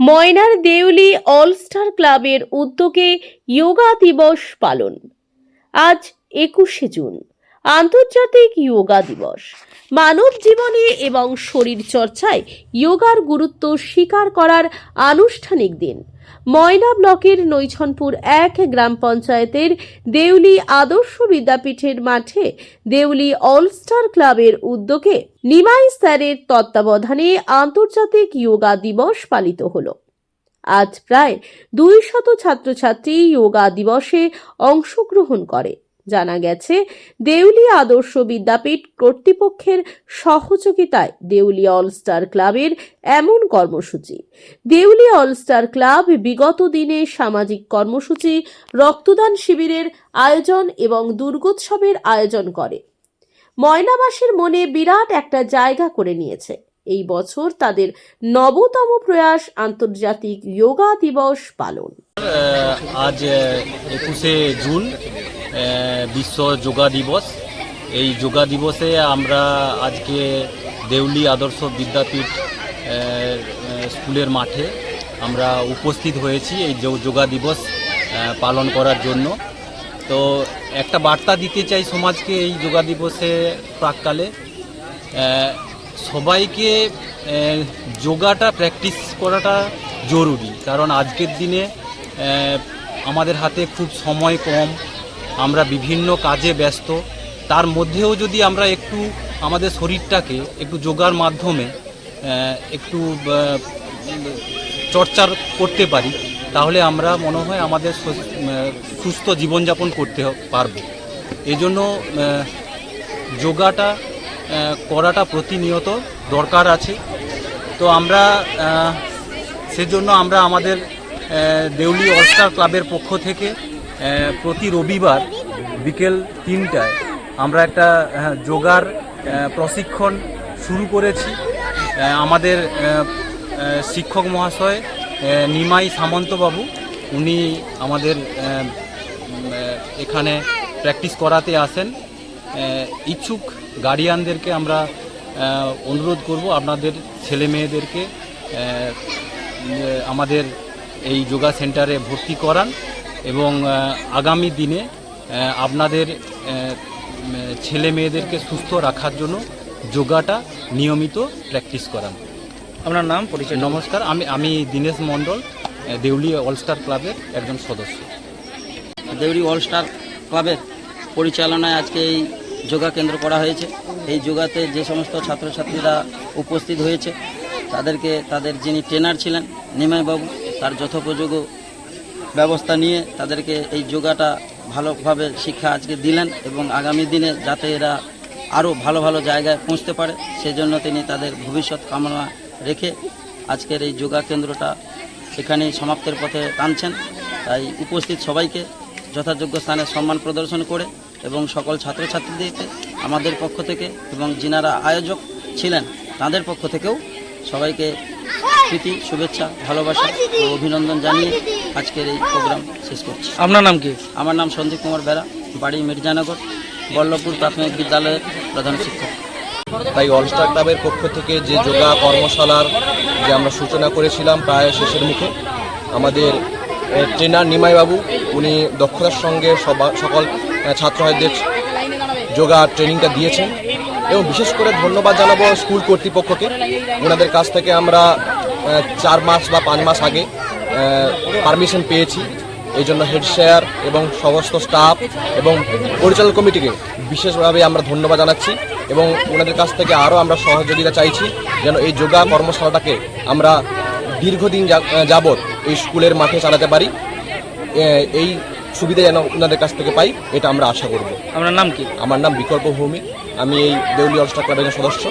ময়নার দেউলি অলস্টার ক্লাবের উদ্যোগে যোগা দিবস পালন। আজ একুশে জুন। আন্তর্জাতিক যোগা দিবস। মানব জীবনে এবং শরীর চর্চায় যোগার গুরুত্ব স্বীকার করার আনুষ্ঠানিক দিন। ময়না ব্লকের নৈছনপুর এক গ্রাম পঞ্চায়েতের দেউলি আদর্শ বিদ্যাপীঠের মাঠে দেউলি অলস্টার ক্লাবের উদ্যোগে নিমাই স্যারের তত্ত্বাবধানে আন্তর্জাতিক যোগা দিবস পালিত হলো। আজ প্রায় দুই শত ছাত্রছাত্রী যোগা দিবসে অংশগ্রহণ করে। জানা গেছে, দেউলি আদর্শ বিদ্যাপীঠ কর্তৃপক্ষের সহযোগিতায় দেউলি অলস্টার ক্লাবের এমন কর্মসূচি। দেউলি অলস্টার ক্লাব বিগত দিনে সামাজিক কর্মসূচি, রক্তদান শিবিরের আয়োজন এবং দুর্গোৎসবের আয়োজন করে। ময়নাবাসীর মনে বিরাট একটা জায়গা করে নিয়েছে। এই বছর তাদের নবতম প্রয়াস আন্তর্জাতিক যোগা দিবস পালন। আজ একুশে জুন বিশ্ব যোগা দিবস। এই যোগা দিবসে আমরা আজকে দেউলি আদর্শ বিদ্যাপীঠ স্কুলের মাঠে আমরা উপস্থিত হয়েছি এই যোগা দিবস পালন করার জন্য। তো একটা বার্তা দিতে চাই সমাজকে এই যোগা দিবসে প্রাককালে। সবাইকে যোগাটা প্র্যাকটিস করাটা জরুরি। কারণ আজকের দিনে আমাদের হাতে খুব সময় কম। আমরা বিভিন্ন কাজে ব্যস্ত, তার মধ্যেও যদি আমরা একটু আমাদের শরীরটাকে একটু যোগার মাধ্যমে একটু চর্চার করতে পারি, তাহলে আমরা মনে হয় আমাদের সুস্থ জীবনযাপন করতে পারব। এই যোগাটা করাটা প্রতিনিয়ত দরকার আছে। তো আমরা সেজন্য আমরা আমাদের দেউলি অলস্টার ক্লাবের পক্ষ থেকে প্রতি রবিবার বিকেল তিনটায় আমরা একটা যোগার প্রশিক্ষণ শুরু করেছি। আমাদের শিক্ষক মহাশয় নিমাই সামন্তবাবু, উনি আমাদের এখানে প্র্যাকটিস করাতে আসেন। ইচ্ছুক গার্ডিয়ানদেরকে আমরা অনুরোধ করব, আপনাদের ছেলে মেয়েদেরকে আমাদের এই যোগা সেন্টারে ভর্তি করান। এবং আগামী দিনে আপনাদের ছেলে মেয়েদেরকে সুস্থ রাখার জন্য যোগাটা নিয়মিত প্র্যাকটিস করান। আপনার নাম পরিচয়? নমস্কার আমি আমি দীনেশ মণ্ডল দেউলি অলস্টার ক্লাবের একজন সদস্য। দেউরি অলস্টার ক্লাবের পরিচালনায় আজকে এই যোগা কেন্দ্র করা হয়েছে। এই যোগাতে যে সমস্ত ছাত্রছাত্রীরা উপস্থিত হয়েছে তাদেরকে তাদের যিনি ট্রেনার ছিলেন নিমাইবাবু তার যথোপযোগ্য ব্যবস্থা নিয়ে তাদেরকে এই যোগাটা ভালোভাবে শিক্ষা আজকে দিলেন এবং আগামী দিনে যাতে এরা আরও ভালো ভালো জায়গায় পৌঁছতে পারে, সেজন্য তিনি তাদের ভবিষ্যৎ কামনা রেখে আজকের এই যোগা কেন্দ্রটা এখানেই সমাপ্তের পথে টানছেন। তাই উপস্থিত সবাইকে যথাযোগ্য স্থানে সম্মান প্রদর্শন করে এবং সকল ছাত্রছাত্রীদেরকে আমাদের পক্ষ থেকে এবং যিনারা আয়োজক ছিলেন তাদের পক্ষ থেকেও সবাইকে প্রীতি শুভেচ্ছা ভালোবাসা ও অভিনন্দন জানিয়ে আজকের এই প্রোগ্রাম শেষ করছি। আপনার নাম কি? আমার নাম সন্দীপ কুমার বেরা বাড়ি মির্জানগর বল্লভপুর প্রাথমিক বিদ্যালয়ের প্রধান শিক্ষক। তাই অলস্টার ক্লাবের পক্ষ থেকে যে যোগা কর্মশালার যে আমরা সূচনা করেছিলাম প্রায় শেষের মুখে আমাদের ট্রেনার নিমাইবাবু উনি দক্ষতার সঙ্গে সবা- সকল এ, ছাত্রছাত্রীদের যোগা ট্রেনিংটা দিয়েছেন। এবং বিশেষ করে ধন্যবাদ জানাব স্কুল কর্তৃপক্ষকে। ওনাদের কাছ থেকে আমরা চার মাস বা পাঁচ মাস আগে পারমিশন পেয়েছি। এই জন্য হেড স্যার এবং সমস্ত স্টাফ এবং পরিচালন কমিটিকে বিশেষভাবে আমরা ধন্যবাদ জানাচ্ছি এবং ওনাদের কাছ থেকে আরও আমরা সহযোগিতা চাইছি যেন এই যোগা কর্মশালাটাকে আমরা দীর্ঘদিন যা- যাবৎ এই স্কুলের মাঠে চালাতে পারি। এই সুবিধা যেন ওনাদের কাছ থেকে পাই এটা আমরা আশা করব। আপনার নাম কি? আমার নাম বিকল্প ভৌমিক। আমি এই দেউলি অলস্টার ক্লাবের সদস্য।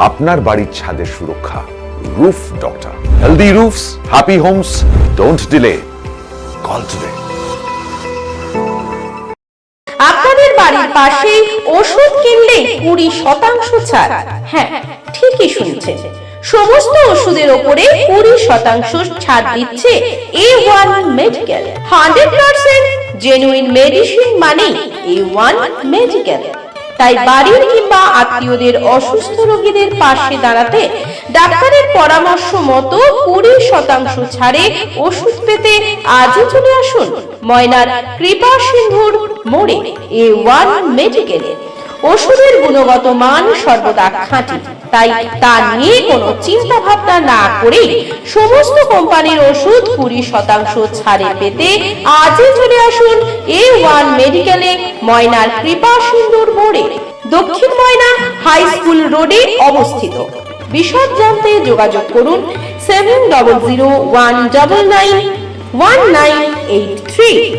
আপনার বাড়ির ছাদের সুরক্ষা roof doctor healthy roofs happy homes don't delay call today আপনাদের বাড়ির পাশে ওষুধ কিনলে কুড়ি শতাংশ ছাড়। হ্যাঁ ঠিকই শুনছেন। সমস্ত ওষুধের ওপরে কুড়ি শতাংশ ছাড় দিচ্ছে A one medical hundred percent genuine medicine মানে এ ওয়ান মেডিকেল তাই বাড়ির কিংবা আত্মীয়দের অসুস্থ রোগীদের পাশে দাঁড়াতে ডাক্তারের পরামর্শ মতো কুড়ি শতাংশ ছাড়ে ওষুধ পেতে আজও চলে আসুন ময়নার কৃপা সিন্ধুর মোড়ে এ ওয়ান মেডিকেলে ওষুধের গুণগত মান সর্বদা খাঁটি। তাই তা নিয়ে কোনো চিন্তা ভাবনা না করে সমস্ত কোম্পানির ওষুধ কুড়ি শতাংশ ছাড়ে পেতে আজই চলে আসুন এ ওয়ান মেডিকেলে ময়নার কৃপা সিন্ধুর মোড়ে। দক্ষিণ ময়না হাই স্কুল রোডে অবস্থিত। বিশদ জানতে যোগাযোগ করুন seven double zero one double nine one nine eight three